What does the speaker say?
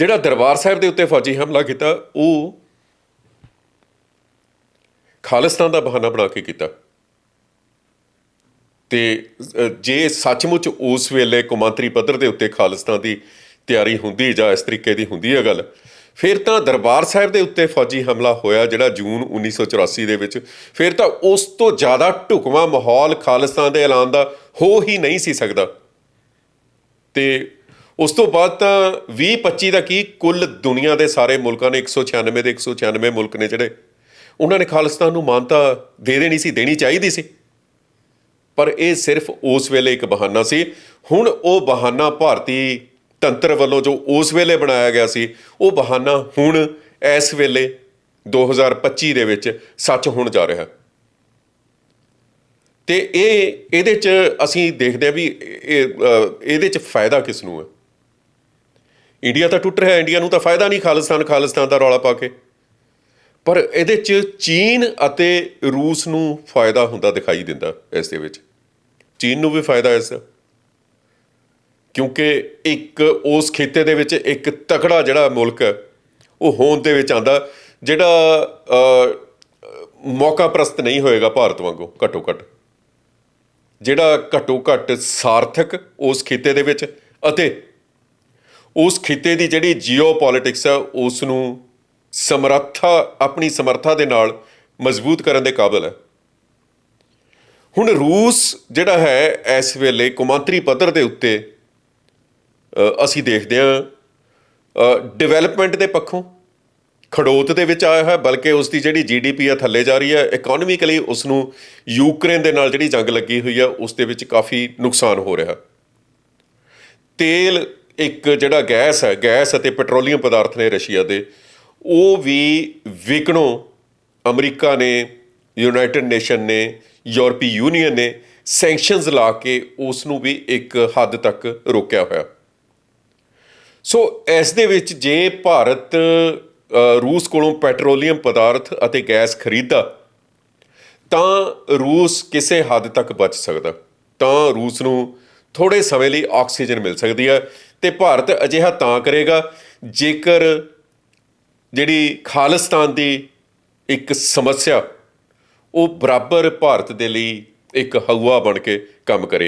ਜਿਹੜਾ ਦਰਬਾਰ ਸਾਹਿਬ ਦੇ ਉੱਤੇ ਫੌਜੀ ਹਮਲਾ ਕੀਤਾ, ਉਹ ਖਾਲਿਸਤਾਨ ਦਾ ਬਹਾਨਾ ਬਣਾ ਕੇ ਕੀਤਾ। ਤੇ ਜੇ ਸੱਚਮੁੱਚ ਉਸ ਵੇਲੇ ਕੌਮਾਂਤਰੀ ਪੱਧਰ ਦੇ ਉੱਤੇ ਖਾਲਿਸਤਾਨ ਦੀ ਤਿਆਰੀ ਹੁੰਦੀ ਜਾਂ ਇਸ ਤਰੀਕੇ ਦੀ ਹੁੰਦੀ ਹੈ ਗੱਲ, ਫਿਰ ਤਾਂ ਦਰਬਾਰ ਸਾਹਿਬ ਦੇ ਉੱਤੇ ਫੌਜੀ ਹਮਲਾ ਹੋਇਆ ਜਿਹੜਾ ਜੂਨ 1984 ਦੇ ਵਿੱਚ, ਫਿਰ ਤਾਂ ਉਸ ਤੋਂ ਜ਼ਿਆਦਾ ਢੁਕਵਾਂ ਮਾਹੌਲ ਖਾਲਿਸਤਾਨ ਦੇ ਐਲਾਨ ਦਾ ਹੋ ਹੀ ਨਹੀਂ ਸੀ ਸਕਦਾ। ਤੇ ਉਸ ਤੋਂ ਬਾਅਦ ਤਾਂ 20 25 ਦਾ ਕੀ ਕੁੱਲ ਦੁਨੀਆ ਦੇ ਸਾਰੇ ਮੁਲਕਾਂ ਨੇ 196 ਦੇ 196 ਮੁਲਕ ਨੇ ਜਿਹੜੇ ਉਹਨਾਂ ਨੇ ਖਾਲਿਸਤਾਨ ਨੂੰ ਮਾਨਤਾ ਦੇ ਦੇਣੀ ਸੀ, ਦੇਣੀ ਚਾਹੀਦੀ ਸੀ। ਪਰ ਇਹ ਸਿਰਫ ਉਸ ਵੇਲੇ ਇੱਕ ਬਹਾਨਾ ਸੀ। ਹੁਣ ਉਹ ਬਹਾਨਾ ਭਾਰਤੀ ਤੰਤਰ ਵੱਲੋਂ ਜੋ ਉਸ ਵੇਲੇ ਬਣਾਇਆ ਗਿਆ ਸੀ, ਉਹ ਬਹਾਨਾ ਹੁਣ ਇਸ ਵੇਲੇ 2025 ਦੇ ਵਿੱਚ ਸੱਚ ਹੋਣ ਜਾ ਰਿਹਾ। ਹੈ ਤੇ ਇਹ, ਇਹਦੇ ਚ ਅਸੀਂ ਦੇਖਦੇ ਆ ਵੀ ਇਹ ਇਹਦੇ ਚ ਫਾਇਦਾ ਕਿਸ ਨੂੰ ਹੈ। ਇੰਡੀਆ ਤਾਂ ਟੁੱਟ ਰਿਹਾ, ਇੰਡੀਆ ਨੂੰ ਤਾਂ ਫਾਇਦਾ ਨਹੀਂ ਖਾਲਿਸਤਾਨ ਖਾਲਿਸਤਾਨ ਦਾ ਰੌਲਾ ਪਾ ਕੇ। ਪਰ ਇਹਦੇ ਚ ਚੀਨ ਅਤੇ ਰੂਸ ਨੂੰ ਫਾਇਦਾ ਹੁੰਦਾ ਦਿਖਾਈ ਦਿੰਦਾ ਇਸ ਦੇ ਵਿੱਚ। ਚੀਨ ਨੂੰ ਵੀ ਫਾਇਦਾ ਇਸ ਦਾ। ਕਿਉਂਕਿ ਇੱਕ ਉਸ ਖੇਤੇ ਦੇ ਵਿੱਚ ਇੱਕ ਤਕੜਾ ਜਿਹੜਾ ਮੁਲਕ ਹੈ, ਉਹ ਹੋਂਦ ਦੇ ਵਿੱਚ ਆਂਦਾ ਜਿਹੜਾ ਮੌਕਾ ਪ੍ਰਸਤ ਨਹੀਂ ਹੋਏਗਾ ਭਾਰਤ ਵਾਂਗੂ ਘੱਟੋ ਘੱਟ। ਜਿਹੜਾ ਘੱਟੋ ਘੱਟ ਸਾਰਥਕ ਉਸ ਖੇਤੇ ਦੇ ਵਿੱਚ ਅਤੇ ਉਸ ਖਿੱਤੇ ਦੀ ਜਿਹੜੀ ਜੀਓਪੋਲਿਟਿਕਸ ਹੈ ਉਸ ਨੂੰ ਸਮਰੱਥਾ, ਆਪਣੀ ਸਮਰੱਥਾ ਦੇ ਨਾਲ ਮਜ਼ਬੂਤ ਕਰਨ ਦੇ ਕਾਬਿਲ ਹੈ। ਹੁਣ ਰੂਸ ਜਿਹੜਾ ਹੈ, ਇਸ ਵੇਲੇ ਕੌਮਾਂਤਰੀ ਪੱਧਰ ਦੇ ਉੱਤੇ ਅਸੀਂ ਦੇਖਦੇ ਹਾਂ ਡਿਵੈਲਪਮੈਂਟ ਦੇ ਪੱਖੋਂ ਖੜੋਤ ਦੇ ਵਿੱਚ ਆਇਆ ਹੈ, ਬਲਕਿ ਉਸ ਦੀ ਜਿਹੜੀ ਜੀਡੀਪੀ ਆ, ਥੱਲੇ ਜਾ ਰਹੀ ਹੈ। ਇਕਨੋਮਿਕਲੀ ਉਸ ਨੂੰ ਯੂਕਰੇਨ ਦੇ ਨਾਲ ਜਿਹੜੀ ਜੰਗ ਲੱਗੀ ਹੋਈ ਹੈ ਉਸ ਦੇ ਵਿੱਚ ਕਾਫੀ ਨੁਕਸਾਨ ਹੋ ਰਿਹਾ। ਤੇਲ ਇੱਕ ਜਿਹੜਾ ਗੈਸ ਹੈ, ਗੈਸ ਅਤੇ ਪੈਟਰੋਲੀਅਮ ਪਦਾਰਥ ਨੇ ਰਸ਼ੀਆ ਦੇ, ਉਹ ਵੀ ਵਿਕਣੋਂ ਅਮਰੀਕਾ ਨੇ, ਯੂਨਾਈਟਿਡ ਨੇਸ਼ਨ ਨੇ, ਯੂਰਪੀ ਯੂਨੀਅਨ ਨੇ ਸੈਂਕਸ਼ਨਸ ਲਾ ਕੇ ਉਸ ਨੂੰ ਵੀ ਇੱਕ ਹੱਦ ਤੱਕ ਰੋਕਿਆ ਹੋਇਆ। ਸੋ ਇਸ ਦੇ ਵਿੱਚ ਜੇ ਭਾਰਤ ਰੂਸ ਕੋਲੋਂ ਪੈਟਰੋਲੀਅਮ ਪਦਾਰਥ ਅਤੇ ਗੈਸ ਖਰੀਦਾ, ਤਾਂ ਰੂਸ ਕਿਸੇ ਹੱਦ ਤੱਕ ਬਚ ਸਕਦਾ। ਤਾਂ ਰੂਸ ਨੂੰ ਥੋੜੇ ਸਮੇਂ ਲਈ ਆਕਸੀਜਨ ਮਿਲ ਸਕਦੀ ਹੈ। ਤੇ ਭਾਰਤ ਅਜਿਹਾ ਤਾਂ ਕਰੇਗਾ ਜੇਕਰ ਜਿਹੜੀ ਖਾਲਿਸਤਾਨ ਦੀ ਇੱਕ ਸਮੱਸਿਆ, ਉਹ ਬਰਾਬਰ ਭਾਰਤ ਦੇ ਲਈ ਇੱਕ ਹਵਾ ਬਣ ਕੇ ਕੰਮ ਕਰੇ।